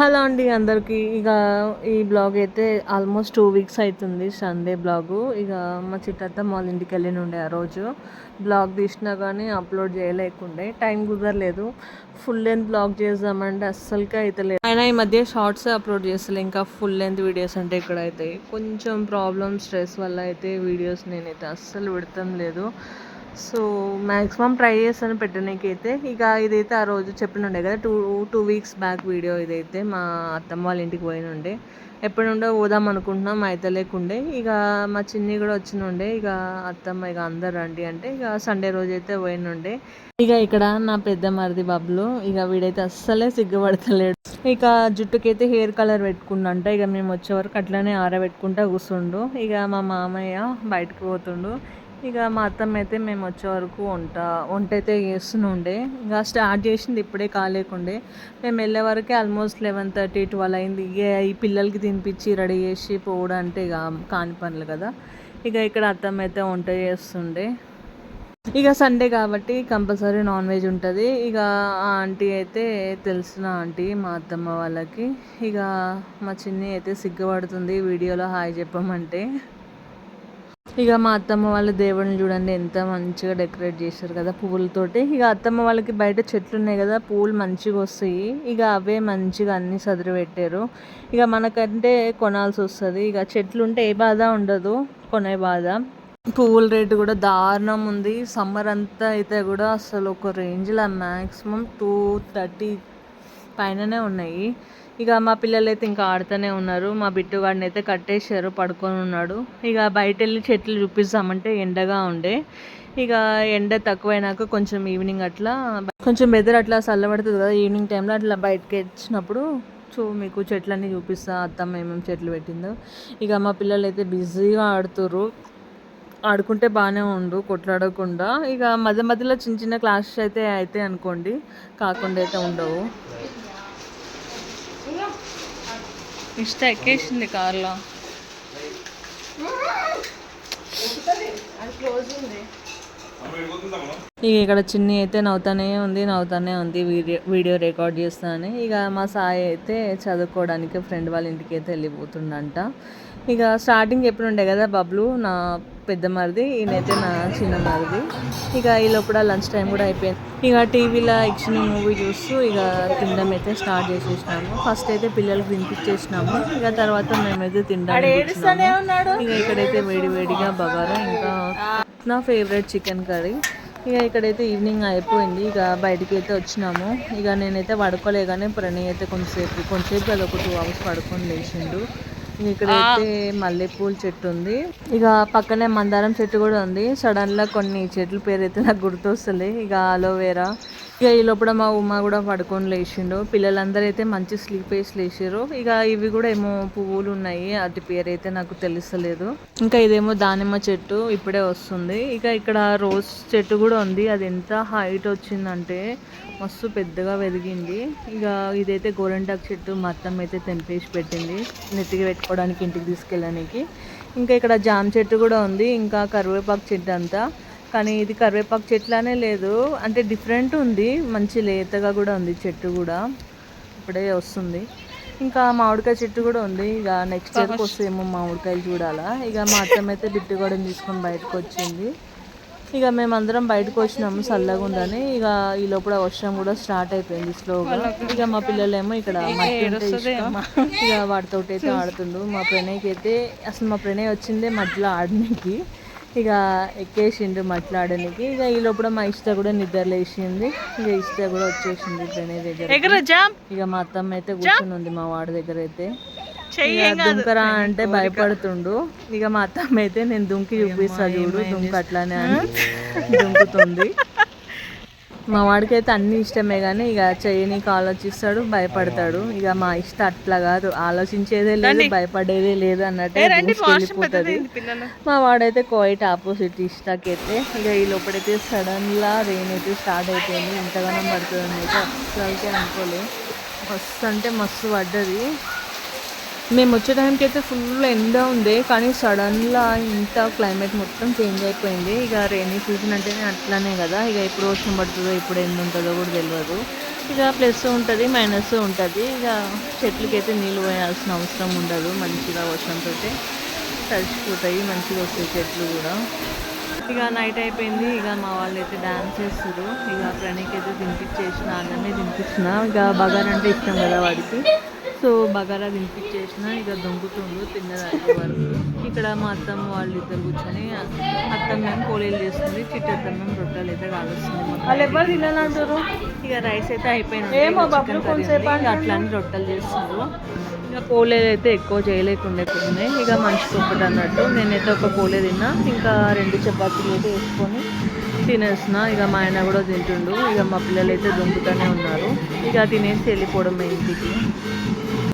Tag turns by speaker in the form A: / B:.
A: Hello అండి అందరికీ ఇక ఈ బ్లాగ్ అయితే ఆల్మోస్ట్ టూ వీక్స్ అవుతుంది సండే బ్లాగు. ఇక మా చిట్టత్త వాళ్ళ ఇంటికి వెళ్ళి ఉండే ఆ రోజు. బ్లాగ్ తీసినా కానీ అప్లోడ్ చేయలేకుండే. టైం కుదరలేదు. ఫుల్ లెంత్ బ్లాగ్ చేద్దామంటే అస్సలుకే అయితే లేదు. అయినా ఈ మధ్య షార్ట్స్ అప్లోడ్ చేస్తలే. ఇంకా ఫుల్ లెంత్ వీడియోస్ అంటే ఇక్కడ అయితే కొంచెం ప్రాబ్లమ్ స్ట్రెస్ వల్ల అయితే వీడియోస్ నేనైతే అస్సలు పెడతాం లేదు. సో మ్యాక్సిమం ట్రై చేస్తాను పెట్టడానికైతే ఇక ఇదైతే ఆ రోజు చెప్పినుండే కదా two two weeks back video ఇదైతే మా అత్తమ్మ వాళ్ళ ఇంటికి పోయినుండే. ఎప్పుడు పోదాం అనుకుంటున్నాం అయితే లేకుండే. ఇక మా చిన్ని కూడా వచ్చినుండే. ఇక అత్తమ్మ ఇక అందరు రండి అంటే ఇక సండే రోజు అయితే పోయినుండే. ఇక ఇక్కడ నా పెద్ద మరిది బబ్బులు ఇక వీడైతే అస్సలే సిగ్గుపడతలేడు. ఇక జుట్టుకైతే హెయిర్ కలర్ పెట్టుకుండంట ఇక మేము వచ్చే వరకు అట్లనే ఆరబెట్టుకుంటా కూర్చుండు ఇక మా మామయ్య బయటకు పోతుండు. ఇక మా అత్తమ్మ అయితే మేము వచ్చే వరకు వంట వంట అయితే చేస్తుండే. ఇంకా స్టార్ట్ చేసింది ఇప్పుడే కాలేకుండే. మేము వెళ్ళే వరకే ఆల్మోస్ట్ లెవెన్ థర్టీ ట్వెల్వ్ అయింది. ఇక ఈ పిల్లలకి తినిపించి రెడీ చేసి పోవడం అంటే ఇక కాని పనులు కదా. ఇక ఇక్కడ అత్తమ్మ అయితే వంట చేస్తుండే. ఇక సండే కాబట్టి కంపల్సరీ నాన్ వెజ్ ఉంటుంది. ఇక ఆ ఆంటీ అయితే తెలిసిన ఆంటీ మా అత్తమ్మ వాళ్ళకి. ఇక మా చిన్ని అయితే సిగ్గుపడుతుంది వీడియోలో హాయ్ చెప్పమంటే. ఇక మా అత్తమ్మ వాళ్ళ దేవుడిని చూడండి ఎంత మంచిగా డెకరేట్ చేశారు కదా పువ్వులతోటి. ఇక అత్తమ్మ వాళ్ళకి బయట చెట్లు ఉన్నాయి కదా పువ్వులు మంచిగా వస్తాయి. ఇక అవే మంచిగా అన్ని సదిరి పెట్టారు. ఇక మనకంటే కొనాల్సి వస్తుంది. ఇక చెట్లు ఉంటే ఏ బాధ ఉండదు కొనే బాధ. పువ్వుల రేటు కూడా దారుణం ఉంది. సమ్మర్ అంతా అయితే కూడా అసలు ఒక రేంజ్లో మ్యాక్సిమం టూ థర్టీ పైననే ఉన్నాయి. ఇక మా పిల్లలు అయితే ఇంకా ఆడుతూనే ఉన్నారు. మా బిట్టుగాడిని అయితే కట్టేశారు పడుకొని ఉన్నాడు. ఇక బయట వెళ్ళి చెట్లు చూపిస్తామంటే ఎండగా ఉండే. ఇక ఎండ తక్కువైనాక కొంచెం ఈవినింగ్ అట్లా కొంచెం వెదర్ అట్లా చల్లబడుతుంది కదా ఈవినింగ్ టైంలో అట్లా బయటకి వచ్చినప్పుడు చూ మీకు చెట్లన్నీ చూపిస్తా అత్తమ్మ ఏమేమి చెట్లు పెట్టిందో. ఇక మా పిల్లలు అయితే బిజీగా ఆడుతుర్రు. ఆడుకుంటే బాగానే ఉండు కొట్లాడకుండా. ఇక మధ్య మధ్యలో చిన్న చిన్న క్లాసెస్ అయితే అయితే అనుకోండి. కాకుండా అయితే ఉండవు. ఇష్ట ఎక్కేసింది కార్లో. ఇక ఇక్కడ చిన్ని అయితే నవ్వుతానే ఉంది నవ్వుతానే ఉంది వీడియో వీడియో రికార్డ్ చేస్తానని. ఇక మా సాయి అయితే చదువుకోవడానికి ఫ్రెండ్ వాళ్ళ ఇంటికి అయితే వెళ్ళిపోతుండంట. ఇక స్టార్టింగ్ ఎప్పుడు ఉండే కదా బబ్లు నా పెద్ద మరిది ఈయనైతే నా చిన్న మరిది. ఇక ఈ లోపల లంచ్ టైం కూడా అయిపోయింది. ఇక టీవీలో ఇచ్చిన మూవీ చూస్తూ ఇక తినడం అయితే స్టార్ట్ చేసేసినాము. ఫస్ట్ అయితే పిల్లలకి తినిపించేసినాము. ఇక తర్వాత మేమైతే తినడానికి ఇక ఇక్కడైతే వేడి వేడిగా బగారా ఇంకా నా ఫేవరెట్ చికెన్ కర్రీ ఇక ఇక్కడైతే ఈవినింగ్ అయిపోయింది. ఇక బయటికి అయితే వచ్చినాము. ఇక నేనైతే పడుకోలే కానీ ప్రణయ్ అయితే కొంచెంసేపు కొంచెంసేపు అది ఒక టూ అవర్స్ పడుకొని లేచిండు. ఇక్కడైతే మల్లెపూల చెట్టు ఉంది. ఇక పక్కనే మందారం చెట్టు కూడా ఉంది. సడన్గా కొన్ని చెట్ల పేరు అయితే నాకు గుర్తొస్తుంది ఇక అలోవేరా ఇక ఈ లోపల మా ఉమ్మ కూడా పడుకొని లేచిండు. పిల్లలందరూ అయితే మంచి స్లీప్ వేసి లేచారు ఇక ఇవి కూడా ఏమో పువ్వులు ఉన్నాయి. అది పేరు అయితే నాకు తెలుస్తలేదు. ఇంకా ఇదేమో దానిమ్మ చెట్టు ఇప్పుడే వస్తుంది. ఇక ఇక్కడ రోజ్ చెట్టు కూడా ఉంది. అది ఎంత హైట్ వచ్చిందంటే మస్తు పెద్దగా వెదిగింది. ఇక ఇదైతే గోరెంటాకు చెట్టు మొత్తం అయితే తెంపేసి పెట్టింది. నెత్తికి పెట్టుకోవడానికి ఇంటికి తీసుకెళ్ళడానికి. ఇంకా ఇక్కడ జామ చెట్టు కూడా ఉంది. ఇంకా కరివేపాకు చెట్టు అంతా. కానీ ఇది కరివేపాకు చెట్లానే లేదు. అంటే డిఫరెంట్ ఉంది. మంచి లేతగా కూడా ఉంది చెట్టు కూడా. ఇప్పుడే వస్తుంది. ఇంకా మామిడికాయ చెట్టు కూడా ఉంది. ఇక నెక్స్ట్ ఇయర్కి వస్తేమో మామిడికాయలు చూడాలా. ఇక మా అత్తమైతే కూడా తీసుకొని బయటకు వచ్చింది. ఇక మేమందరం బయటకు వచ్చినాము చల్లగా ఉందని. ఇక ఈ లోపల వర్షం కూడా స్టార్ట్ అయిపోయింది స్లోగా ఇక మా పిల్లలేమో ఇక్కడ ఇక వాటితో అయితే ఆడుతుండు. మా ప్రణయ్కి అయితే అసలు మా ప్రణయ్ వచ్చిందే మధ్యలో ఆడడానికి ఇక ఎక్కేసిండు మాట్లాడడానికి. ఇక ఈ లోపల మా ఇష్ట కూడా నిద్ర లేచింది. ఇక ఇష్ట కూడా వచ్చేసింది ప్రణయ్ దగ్గర ఇక మా అత్తమ్మ అయితే కూర్చొని ఉంది మా వాడి దగ్గర అయితే. దుంకరా అంటే భయపడుతుండు. ఇక మా అత్తమ్మ అయితే నేను దుంకి చూపిస్తా చూడు దుంక అట్లానే అని దుంకుతుంది. మా వాడికి అయితే అన్ని ఇష్టమే కానీ ఇక చేయనీకి ఆలోచిస్తాడు భయపడతాడు. ఇక మా ఇష్టం అట్లా కాదు. ఆలోచించేదే లేదు భయపడేదే లేదు అన్నట్టే వెళ్ళిపోతుంది మా వాడైతే కోయిట్ ఆపోజిట్ ఇష్టాకైతే. ఇక ఈ లోపలైతే సడన్గా రెయిన్ అయితే స్టార్ట్ అయిపోయింది. ఇంతగానో పడుతుంది అయితే అసలు అనుకోలే మస్తు అంటే మస్తు పడ్డది. మేము వచ్చే టైంకి అయితే ఫుల్ ఎండ ఉంది కానీ సడన్గా ఇంత క్లైమేట్ మొత్తం చేంజ్ అయిపోయింది. ఇక రెయినీ సీజన్ అంటేనే అట్లానే కదా ఇక ఎప్పుడు వర్షం పడుతుందో ఇప్పుడు ఎండ ఉంటుందో కూడా తెలియదు ఇక ప్లస్ ఉంటుంది మైనస్ ఉంటుంది. ఇక చెట్లకి అయితే నీళ్ళు పోయాల్సిన అవసరం ఉండదు మంచిగా వర్షంతో తడిచిపోతాయి మంచిగా వస్తాయి చెట్లు కూడా. ఇక నైట్ అయిపోయింది ఇక మా వాళ్ళు అయితే డ్యాన్స్ చేస్తారు ఇక ప్రణీకి అయితే తినిపించేసిన అన్నీ తినిపించిన ఇక బగారంటే అంటే ఇష్టం కదా వాడికి. సో బగారా తినిపించేసిన ఇక దొంగతుండు తిన్నదానికి వరకు ఇక్కడ మా అత్తమ్మ వాళ్ళు ఇద్దరు కూర్చొని అత్తమ్మ పోలేలు చేస్తుంది చిట్టత్తమ్మ రొట్టెలు అయితే కాలుస్తుంది వాళ్ళు ఎవరు తినాలంటారు ఇక రైస్ అయితే అయిపోయింది.
B: ఏమో బబ్బులు కొంతసేపు
A: అట్లా అని రొట్టెలు చేస్తున్నారు. ఇక పోలేలు అయితే ఎక్కువ చేయలేకుండా ఉన్నాయి ఇక మనిషికి ఒకటి అన్నట్టు నేనైతే ఒక పోలే తిన్నా. ఇంకా రెండు చపాతీలు అయితే వేసుకొని తినేసిన. ఇక మా ఆయన కూడా తింటుండు. ఇక మా పిల్లలు అయితే దొంగతూనే ఉన్నారు. ఇక తినేసి వెళ్ళిపోవడం ఇంటికి.